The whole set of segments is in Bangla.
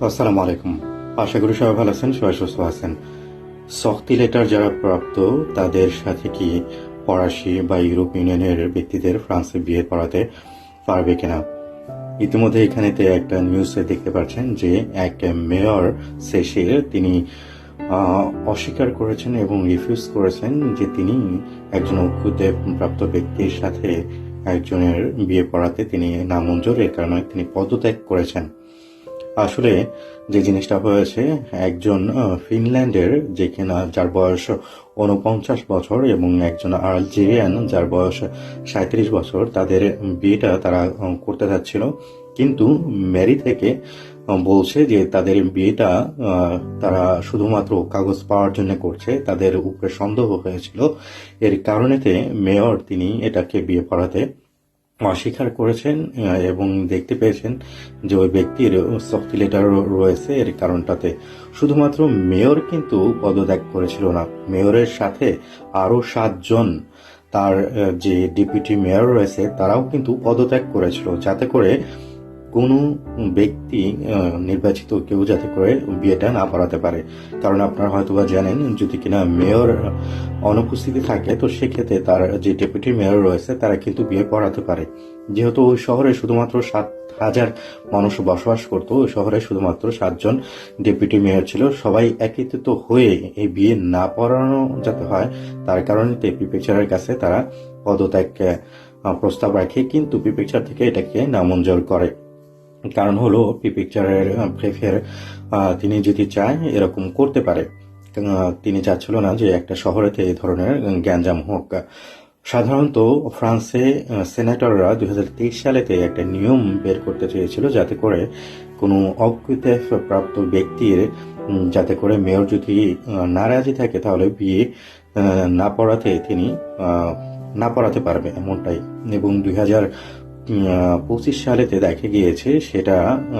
আসসালামু আলাইকুম। আশা করি সবাই ভালো আছেন, সবাই সুস্থ আছেন। শক্তি লেটার যারা প্রাপ্ত, তাদের সাথে কি ফরাসি বা ইউরোপ ইউনিয়নের ব্যক্তিদের ফ্রান্সে বিয়ে করাতে পারবে কিনা? ইতিমধ্যে এখানেতে একটা নিউজে দেখতে পাচ্ছেন যে এক মেয়র শেষের তিনি অস্বীকার করেছেন এবং রিফিউজ করেছেন যে তিনি একজন অক্ষুদে প্রাপ্ত ব্যক্তির সাথে একজনের বিয়ে করাতে তিনি নামঞ্জুর। এর কারণে তিনি পদত্যাগ করেছেন। আসলে যে জিনিসটা হয়েছে, একজন ফিনল্যান্ডের যে কিনা যার বয়স উনপঞ্চাশ বছর এবং একজন আলজেরিয়ান যার বয়স সাঁত্রিশ বছর, তাদের বিয়েটা তারা করতে যাচ্ছিল। কিন্তু ম্যারি থেকে বলছে যে তাদের বিয়েটা তারা শুধুমাত্র কাগজ পাওয়ার জন্য করছে, তাদের উপরে সন্দেহ হয়েছিল। এর কারণেতে মেয়র তিনি এটাকে বিয়ে করাতে অস্বীকার করেছেন এবং দেখতে পেয়েছেন যে ওই ব্যক্তির শক্তি লেটার রয়েছে। এর কারণটাতে শুধুমাত্র মেয়র কিন্তু পদত্যাগ করেছিল না, মেয়রের সাথে আরও সাতজন তার যে ডেপুটি মেয়র রয়েছে, তারাও কিন্তু পদত্যাগ করেছিল। যাতে করে কোনো ব্যক্তি নির্বাচিত কেউ যাতে করে বিয়েটা না পড়াতে পারে। কারণ আপনারা হয়তোবা জানেন, যদি কিনা মেয়র অনুপস্থিতি থাকে, তো সেক্ষেত্রে তার যে ডেপুটি মেয়র রয়েছে, তারা কিন্তু বিয়ে পড়াতে পারে। যেহেতু ওই শহরে শুধুমাত্র সাত হাজার মানুষ বসবাস করতো, ওই শহরে শুধুমাত্র সাতজন ডেপুটি মেয়র ছিল, সবাই একত্রিত হয়ে এই বিয়ে না পড়ানো যাতে হয়, তার কারণে প্রিপেকচারের কাছে তারা পদত্যাগ প্রস্তাব রাখে। কিন্তু প্রিপেকচার থেকে এটাকে নামঞ্জুর করে। কারণ হলো পি পিকচারের প্রেফের তিনি যদি চায় এরকম করতে পারে তিনি চাচ্ছিল না যে একটা শহরেতে এই ধরনের গ্যাঞ্জাম হোক। সাধারণত ফ্রান্সে সেনেটররা দুই হাজার তেইশ সালেতে একটা নিয়ম বের করতে চেয়েছিল যাতে করে কোনো প্রাপ্ত ব্যক্তির যাতে করে মেয়র যদি নারাজি থাকে তাহলে বিয়ে না পড়াতে তিনি না পড়াতে পারবে এমনটাই। এবং দুই হাজার পঁচিশ সালেতে দেখা গিয়েছে, সেটা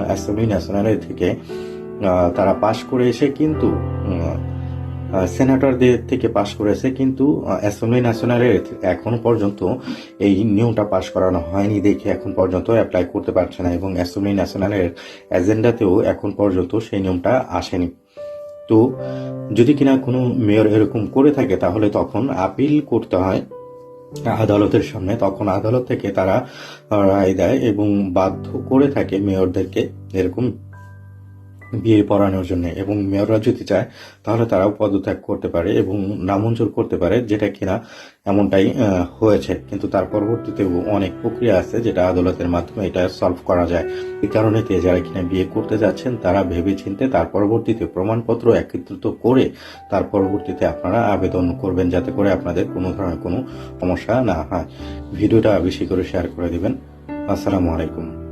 অ্যাসেম্বলি ন্যাশনালের থেকে তারা পাশ করে এসে কিন্তু সেনেটরদের থেকে পাশ করেছে কিন্তু অ্যাসেম্বলি ন্যাশনালের এখন পর্যন্ত এই নিয়মটা পাশ করানো হয়নি দেখে এখন পর্যন্ত অ্যাপ্লাই করতে পারছে না এবং অ্যাসেম্বলি ন্যাশনালের এজেন্ডাতেও এখন পর্যন্ত সেই নিয়মটা আসেনি। তো, যদি কিনা কোনো মেয়র এরকম করে থাকে, তাহলে তখন আপিল করতে হয় আদালতের সামনে তখন আদালত থেকে তারা রায় দেয় এবং বাধ্য করে থাকে মেয়রদেরকে এরকম বিয়ে পড়ানোর জন্য এবং মেয়ররা যদি চায়, তাহলে তারাও পদত্যাগ করতে পারে এবং নামঞ্জুর করতে পারে, যেটা কিনা এমনটাই হয়েছে। কিন্তু তার পরবর্তীতেও অনেক প্রক্রিয়া আছে যেটা আদালতের মাধ্যমে এটা সলভ করা যায়। এই কারণে যারা কিনা বিয়ে করতে যাচ্ছেন, তারা ভেবে চিনতে তার পরবর্তীতে প্রমাণপত্র একত্রিত করে তার পরবর্তীতে আপনারা আবেদন করবেন, যাতে করে আপনাদের কোনো ধরনের কোনো সমস্যা না হয়। ভিডিওটা বেশি করে শেয়ার করে দেবেন। আসসালামু আলাইকুম।